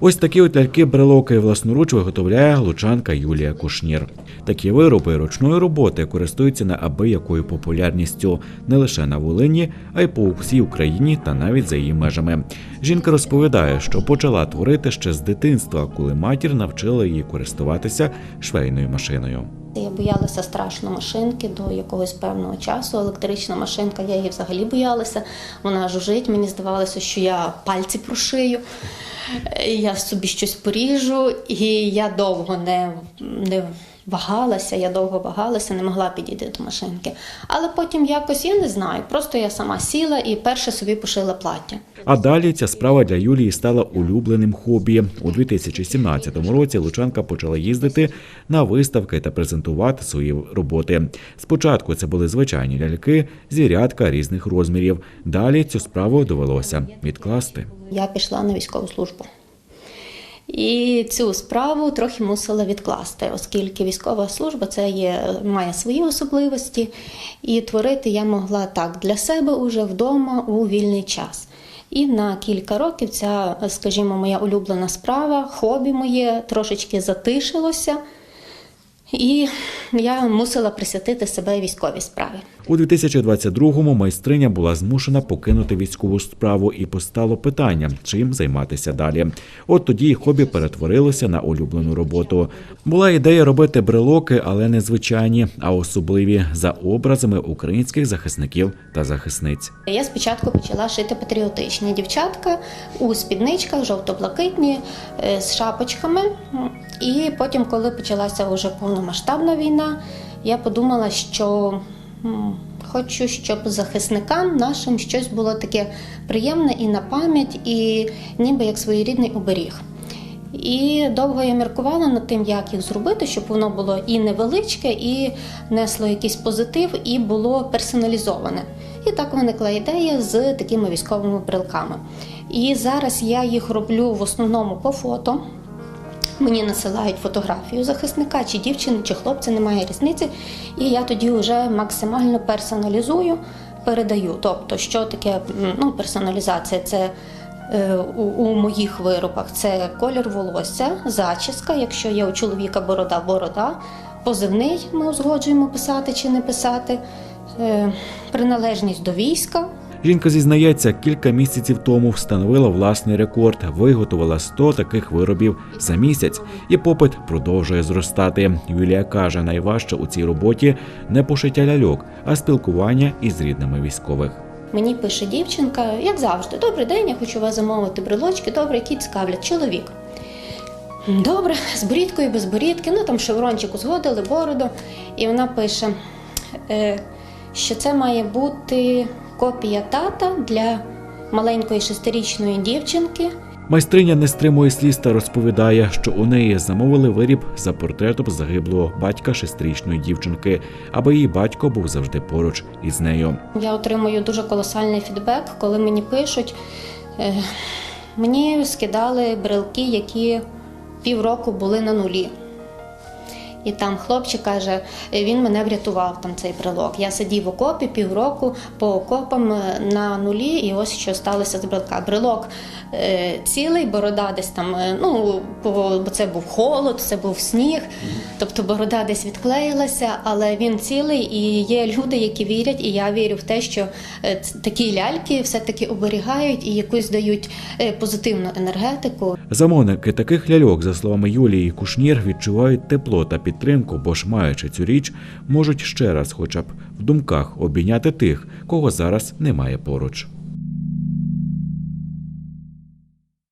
Ось такі от ляльки-брелоки власноруч виготовляє лучанка Юлія Кушнір. Такі вироби ручної роботи користуються неабиякою популярністю не лише на Волині, а й по всій Україні та навіть за її межами. Жінка розповідає, що почала творити ще з дитинства, коли матір навчила її користуватися швейною машиною. Я боялася страшно машинки до якогось певного часу. Електрична машинка, я її взагалі боялася. Вона жужить, мені здавалося, що я пальці прошию, я собі щось поріжу, і я довго не, не вагалася, я довго вагалася, не могла підійти до машинки. Але потім якось я не знаю. Просто я сама сіла і перше собі пошила плаття. А далі ця справа для Юлії стала улюбленим хобі. У 2017 році Лучанка почала їздити на виставки та презентувати свої роботи. Спочатку це були звичайні ляльки, звірятка різних розмірів. Далі цю справу довелося відкласти. Я пішла на військову службу. І цю справу трохи мусила відкласти, оскільки військова служба це є, має свої особливості, і творити я могла так для себе уже вдома у вільний час. І на кілька років ця, скажімо, моя улюблена справа, хобі моє трошечки затишилося, і я мусила присвятити себе військовій справі. У 2022-му майстриня була змушена покинути військову справу і постало питання, чим займатися далі. От тоді хобі перетворилося на улюблену роботу. Була ідея робити брелоки, але не звичайні, а особливі за образами українських захисників та захисниць. Я спочатку почала шити патріотичні дівчатка у спідничках жовто-блакитні е, з шапочками. І потім, коли почалася вже повномасштабна війна, я подумала, що хочу, щоб захисникам нашим щось було таке приємне і на пам'ять, і ніби як своєрідний оберіг. І довго я міркувала над тим, як їх зробити, щоб воно було і невеличке, і несло якийсь позитив, і було персоналізоване. І так виникла ідея з такими військовими брелками. І зараз я їх роблю в основному по фото. Мені насилають фотографію захисника, чи дівчини, чи хлопця, немає різниці. І я тоді вже максимально персоналізую, передаю. Тобто, що таке ну, персоналізація? Це е, у, у моїх виробах це колір волосся, зачіска, якщо є у чоловіка борода, борода, позивний ми узгоджуємо писати чи не писати, е, приналежність до війська. Жінка зізнається, кілька місяців тому встановила власний рекорд, виготовила 100 таких виробів за місяць, і попит продовжує зростати. Юлія каже, найважче у цій роботі не пошиття ляльок, а спілкування із рідними військових. Мені пише дівчинка, як завжди, добрий день, я хочу вас замовити брелочки, добре, які цікавлять чоловік. Добре, з борідкою, без борідки, ну там шеврончик узгодили, бороду. І вона пише, е, що це має бути копія тата для маленької шестирічної дівчинки. Майстриня не стримує сліз та розповідає, що у неї замовили виріб за портретом загиблого батька шестирічної дівчинки, аби її батько був завжди поруч із нею. Я отримую дуже колосальний фідбек, коли мені пишуть. Е, мені скидали брелки, які півроку були на нулі. І там хлопчик каже, «Е, він мене врятував там цей брелок. Я сидів в окопі півроку по окопам е, на нулі, і ось що сталося з брелка. Брелок цілий, борода десь там, е, ну по- бо це був холод, це був сніг. Тобто борода десь відклеїлася, але він цілий, і є люди, які вірять, і я вірю в те, що е, такі ляльки все-таки оберігають і якусь дають е, позитивну енергетику. Замовники таких ляльок, за словами Юлії Кушнір, відчувають тепло та підтримку, бо ж маючи цю річ, можуть ще раз, хоча б в думках, обійняти тих, кого зараз немає поруч.